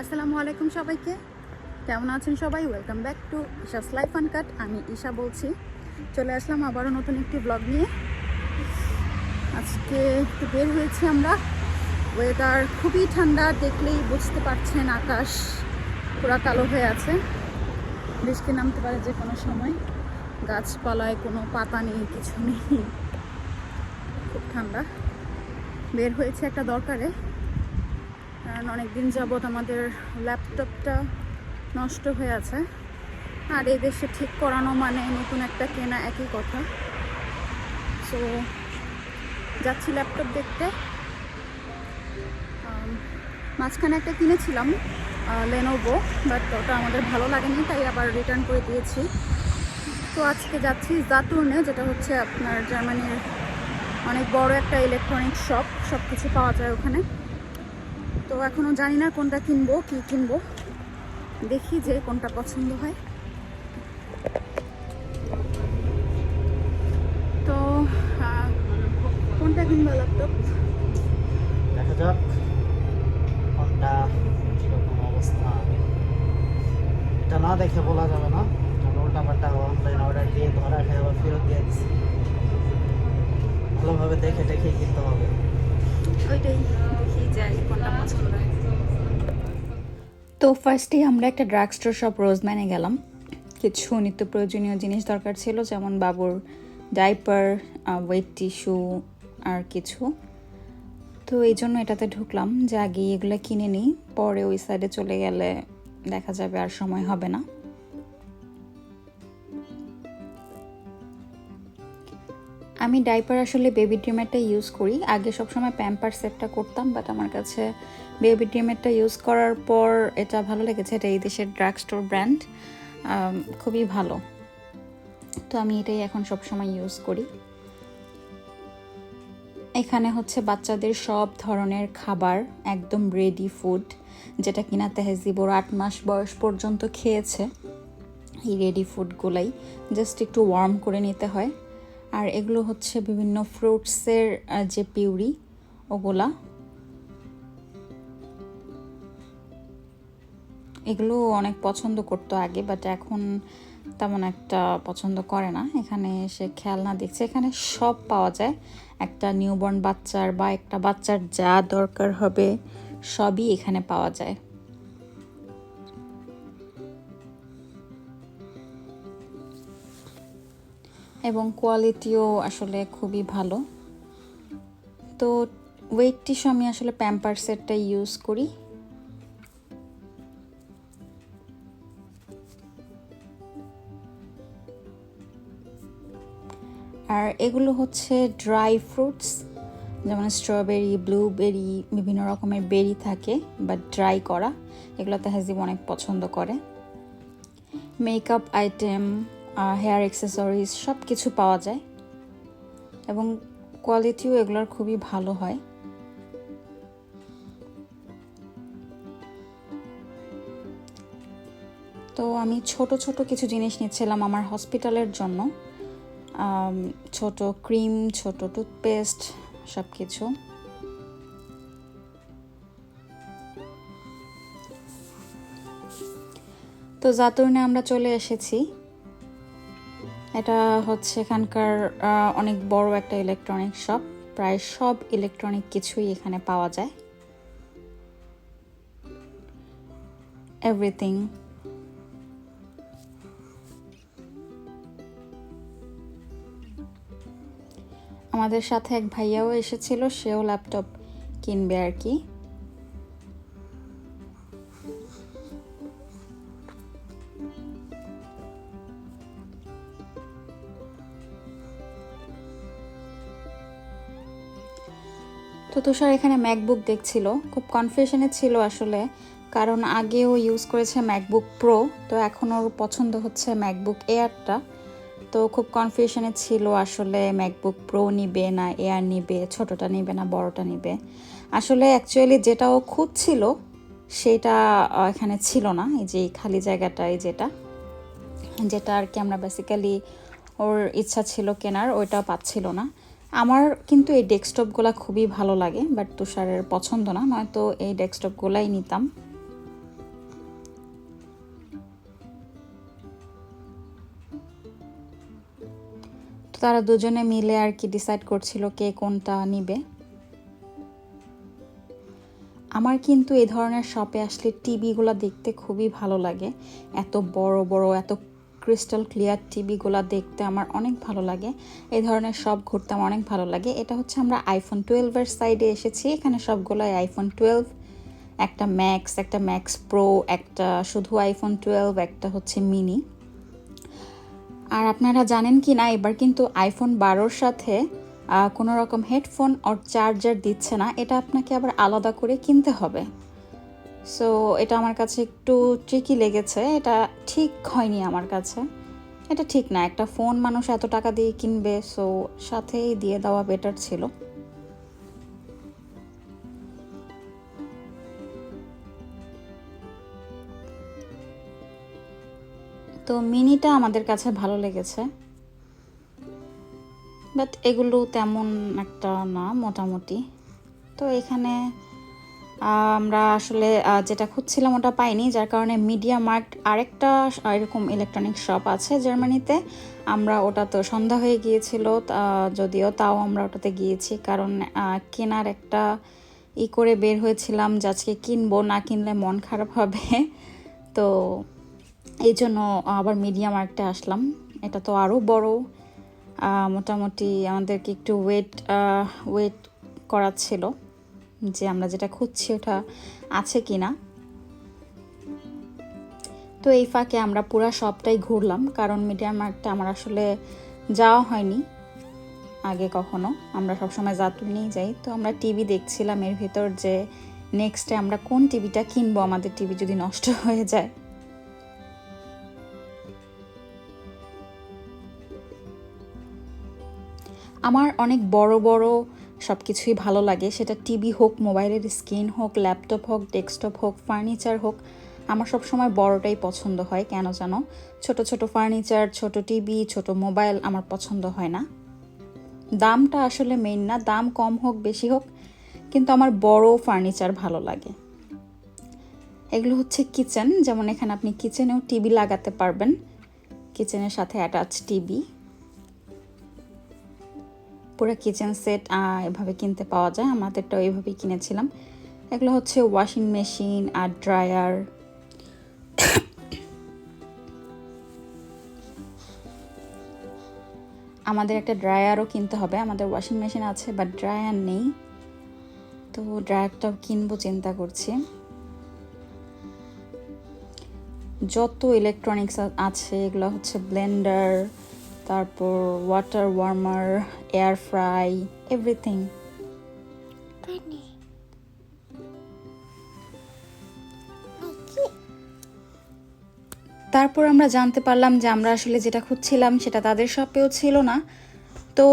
আসসালামু আলাইকুম সবাইকে। কেমন আছেন সবাই? Welcome back to Isha's life and cut আমি ঈশা বলছি। চলে আসলাম আবারও নতুন একটি ব্লগ নিয়ে। আজকে একটু বের হয়েছি আমরা। ওয়েদার খুবই ঠান্ডা, দেখলেই বুঝতে পারছেন আকাশ পুরা কালো হয়ে আছে। বৃষ্টি নামতে পারে যে কোনো সময়। গাছপালায় কোনো পাতা নেই, কিছু নেই। খুব ঠান্ডা। বের হয়েছে একটা দরকারে। কারণ অনেক দিন যাবৎ আমাদের ল্যাপটপটা নষ্ট হয়ে আছে। আর এই দেশে ঠিক করানো মানে নতুন একটা কেনা একই কথা। সো যাচ্ছি ল্যাপটপ দেখতে। মাঝখানে একটা কিনেছিলাম লেনোভো বাট ওটা আমাদের ভালো লাগেনি, তাই আবার রিটার্ন করে দিয়েছি। তো আজকে যাচ্ছি জাতুর্নে যেটা হচ্ছে আপনার জার্মানির অনেক বড় একটা ইলেকট্রনিক শপ সব কিছু পাওয়া যায় ওখানে। তো এখনও জানি না কোনটা কিনবো কি কিনবো। দেখি যে কোনটা পছন্দ হয়। তো কোনটা কিনবো ল্যাপটপ দেখা যাক। কোনটা কীরকম অবস্থা। এটা না দেখে বলা যাবে না। কারণ উল্টা পাল্টা অনলাইন অর্ডার দিয়ে ধরা খেয়ে আবার ফেরত দিয়ে দিচ্ছি ভালোভাবে দেখে দেখেই কিনতে হবে। ওইটাই দেখি যাই কোনটা পছন্দ হয় তো ফার্স্টে আমরা একটা ড্রাগ স্টোর শপ রোজম্যানে গেলাম। কিছু নিত্য প্রয়োজনীয় জিনিস দরকার ছিল, যেমন বাবুর ডাইপার ওয়েট টিস্যু আর কিছু। তো এই জন্য এটাতে ঢুকলাম, যে আগে এগুলো কিনে নিই, পরে ওই সাইডে চলে গেলে দেখা যাবে আর সময় হবে না। আমি ডাইপার আসলে বেবি ড্রিমেরটা ইউজ করি। আগে সবসময় প্যাম্পার সেটটা করতাম বাট আমার কাছে বেবি ড্রিমেরটা ইউজ করার পর এটা ভালো লেগেছে। এটা এই দেশের ড্রাগ স্টোর ব্র্যান্ড খুবই ভালো। তো আমি এটাই এখন সবসময় ইউজ করি। এখানে হচ্ছে বাচ্চাদের সব ধরনের খাবার, একদম রেডি ফুড যেটা কিনা তেহেজিব ওর আট মাস বয়স পর্যন্ত খেয়েছে। এই রেডি ফুডগুলাই জাস্ট একটু ওয়ার্ম করে নিতে হয়। আর এগুলো হচ্ছে বিভিন্ন ফ্রুটসের যে পিউরি, ওগুলা। এগুলো অনেক পছন্দ করতো আগে বাট এখন তেমন একটা পছন্দ করে না। এখানে সে খেলনা দেখছে। এখানে সব পাওয়া যায়। একটা নিউবর্ন বাচ্চার বা একটা বাচ্চার যা দরকার হবে, সবই এখানে পাওয়া যায়। এবং কোয়ালিটিও আসলে খুবই ভালো। তো ওয়েট টিস্যু আমি আসলে প্যাম্পার সেটটা ইউজ করি। আর এগুলো হচ্ছে ড্রাই ফ্রুটস, যেমন স্ট্রবেরি, ব্লুবেরি, বিভিন্ন রকমের বেরি থাকে বা ড্রাই করা। এগুলো তেহাজিব অনেক পছন্দ করে। মেকআপ আইটেম হেয়ার অ্যাক্সেসরিজ সব কিছু পাওয়া যায় এবং কোয়ালিটিও এগুলোর খুবই ভালো হয়। তো আমি ছোট ছোট কিছু জিনিস নিচ্ছিলাম আমার হসপিটালের জন্য। ছোট ক্রিম ছোট টুথপেস্ট সব কিছু তো জাতুর্নে আমরা চলে এসেছি। এটা হচ্ছে এখানকার অনেক বড় একটা ইলেকট্রনিক শপ প্রায় সব ইলেকট্রনিক কিছুই এখানে পাওয়া যায়। এভরিথিং আমাদের সাথে এক ভাইয়াও এসেছিল, সেও ল্যাপটপ কিনবে আর কি। তো তুষার এখানে ম্যাকবুক দেখছিল। খুব কনফিউশনে ছিল আসলে, কারণ আগেও ইউজ করেছে ম্যাকবুক প্রো তো এখন ওর পছন্দ হচ্ছে ম্যাকবুক এয়ারটা তো খুব কনফিউশনে ছিল আসলে ম্যাকবুক প্রো নিবে না এয়ার নিবে, ছোটটা নিবে না, বড়টা নিবে। আসলে অ্যাকচুয়ালি যেটা ও খুঁজছিল, সেটা এখানে ছিল না, এই যে খালি জায়গাটায় যেটা। যেটা আর কি আমরা বেসিক্যালি ওর ইচ্ছা ছিল কেনার, ওইটা পাচ্ছিল না। আমার কিন্তু এই ডেস্কটপগুলো খুবই ভালো লাগে বাট তুষারের পছন্দ না, নয়তো এই ডেস্কটপগুলাই নিতাম। তারা দুজনে মিলে আর কি ডিসাইড করছিল কে কোনটা নিবে। আমার কিন্তু এই ধরনের শপে আসলে টিভিগুলো দেখতে খুবই ভালো লাগে, এত বড় বড়, এত ক্রিস্টাল ক্লিয়ার টিভিগুলো দেখতে আমার অনেক ভালো লাগে। এই ধরনের সব ঘুরতে আমার অনেক ভালো লাগে। এটা হচ্ছে আমরা আইফোন টুয়েলভের সাইডে এসেছি। এখানে সবগুলোই আইফোন টুয়েলভ একটা ম্যাক্স একটা ম্যাক্স প্রো একটা শুধু আইফোন টুয়েলভ একটা হচ্ছে মিনি আর আপনারা জানেন কি না, এবার কিন্তু আইফোন বারোর সাথে কোনো রকম হেডফোন আর চার্জার দিচ্ছে না। এটা আপনাকে আবার আলাদা করে কিনতে হবে। সো এটা আমার কাছে একটু ট্রিকি লেগেছে। এটা ঠিক হয়নি আমার কাছে। এটা ঠিক না, একটা ফোন মানুষ এত টাকা দিয়ে কিনবে সো সাথেই দিয়ে দেওয়া বেটার ছিল। তো মিনিটা আমাদের কাছে ভালো লেগেছে। বাট এগুলো তেমন একটা না, মোটামুটি। তো এখানে আমরা আসলে যেটা খুঁজছিলাম ওটা পাইনি, যার কারণে মিডিয়া মার্ট আরেকটা, এরকম ইলেকট্রনিক শপ আছে জার্মানিতে। আমরা ওটা তো সন্ধ্যা হয়ে গিয়েছিল যদিও তাও আমরা ওটাতে গিয়েছি, কারণ কেনার একটা ই করে বের হয়েছিলাম যে আজকে কিনবো, না কিনলে মন খারাপ হবে। তো এই জন্য আবার মিডিয়া মার্কটে আসলাম। এটা তো আরও বড় মোটামুটি আমাদেরকে একটু ওয়েট ওয়েট করাচ্ছিল। যে আমরা যেটা খুঁজছি ওটা আছে কি না তো এই ফাঁকে আমরা পুরো সবটাই ঘুরলাম, কারণ মিডিয়া মার্কটা আমার আসলে যাওয়া হয়নি আগে কখনো। আমরা সবসময় জাতুল নিয়ে যাই, তো আমরা টিভি দেখছিলাম এর ভিতর যে নেক্সটে আমরা কোন টিভিটা কিনবো, আমাদের টিভি যদি নষ্ট হয়ে যায়। আমার অনেক বড় বড় সব কিছুই ভালো লাগে। সেটা টিভি হোক, মোবাইলের স্ক্রিন হোক, ল্যাপটপ হোক, ডেস্কটপ হোক, ফার্নিচার হোক, আমার সব সময় বড়টাই পছন্দ হয়, কেন জানো? ছোট ছোট ফার্নিচার, ছোট টিভি, ছোট মোবাইল আমার পছন্দ হয় না। দামটা আসলে মেইন না, দাম কম হোক, বেশি হোক, কিন্তু আমার বড় ফার্নিচার ভালো লাগে। এগুলো হচ্ছে কিচেন, যেমন এখানে আপনি কিচেনেও টিভি লাগাতে পারবেন। কিচেনের সাথে অ্যাটাচ টিভি। পুরো কিচেন সেট এভাবে কিনতে পাওয়া যায়। আমাদেরটাও এইভাবেই কিনেছিলাম। এগুলো হচ্ছে ওয়াশিং মেশিন আর ড্রায়ার আমাদের একটা ড্রায়ারও কিনতে হবে। আমাদের ওয়াশিং মেশিন আছে বাট ড্রায়ার নেই। তো ড্রায়ারটাও কিনবো, চিন্তা করছি। যত ইলেকট্রনিক্স আছে, এগুলো হচ্ছে ব্লেন্ডার তারপর water warmer air fry everything তারপর আমরা জানতে পারলাম যে আমরা আসলে যেটা খুঁজছিলাম সেটা তাদের শপেও ছিল না। তো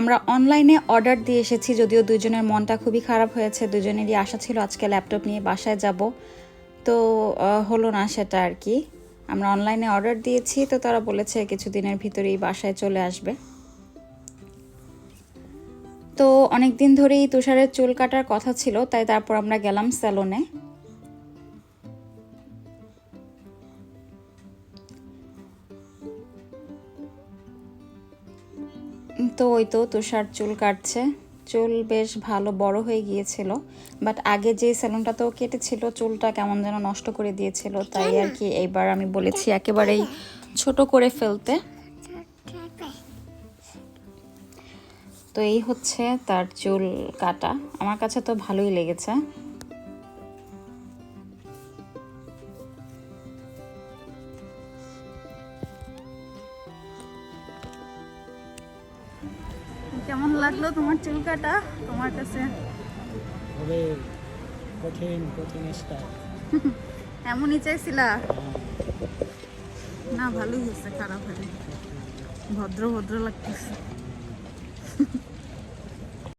আমরা অনলাইনে অর্ডার দিয়ে এসেছি যদিও দুজনের মনটা খুবই খারাপ হয়েছে দুজনেরই আশা ছিল আজকে ল্যাপটপ নিয়ে বাসায় যাব। তো হলো না সেটা আর কি। আমরা অনলাইনে অর্ডার দিয়েছি, তো তারা বলেছে কিছুদিনের ভিতরেই বাসায় চলে আসবে। তো অনেক দিন ধরেই তুষারের চুল কাটার কথা ছিল, তাই তারপর আমরা গেলাম স্যালনে। তো ওই তো তুষার চুল কাটছে। চুল বেশ ভালো বড় হয়ে গিয়েছিল বাট আগে যে তো কেটেছিল চুলটা কেমন যেন নষ্ট করে দিয়েছিল তাই আর কি এইবার আমি বলেছি একেবারেই ছোট করে ফেলতে। তো এই হচ্ছে তার চুল কাটা। আমার কাছে তো ভালোই লেগেছে। কেমন লাগল তোমার চুল কাটা তোমার কাছে? কঠিন কঠিন এমনই চাইছিলা? না ভালোই হয়েছে খারাপ হয়নি। ভদ্র ভদ্র লাগতেছে।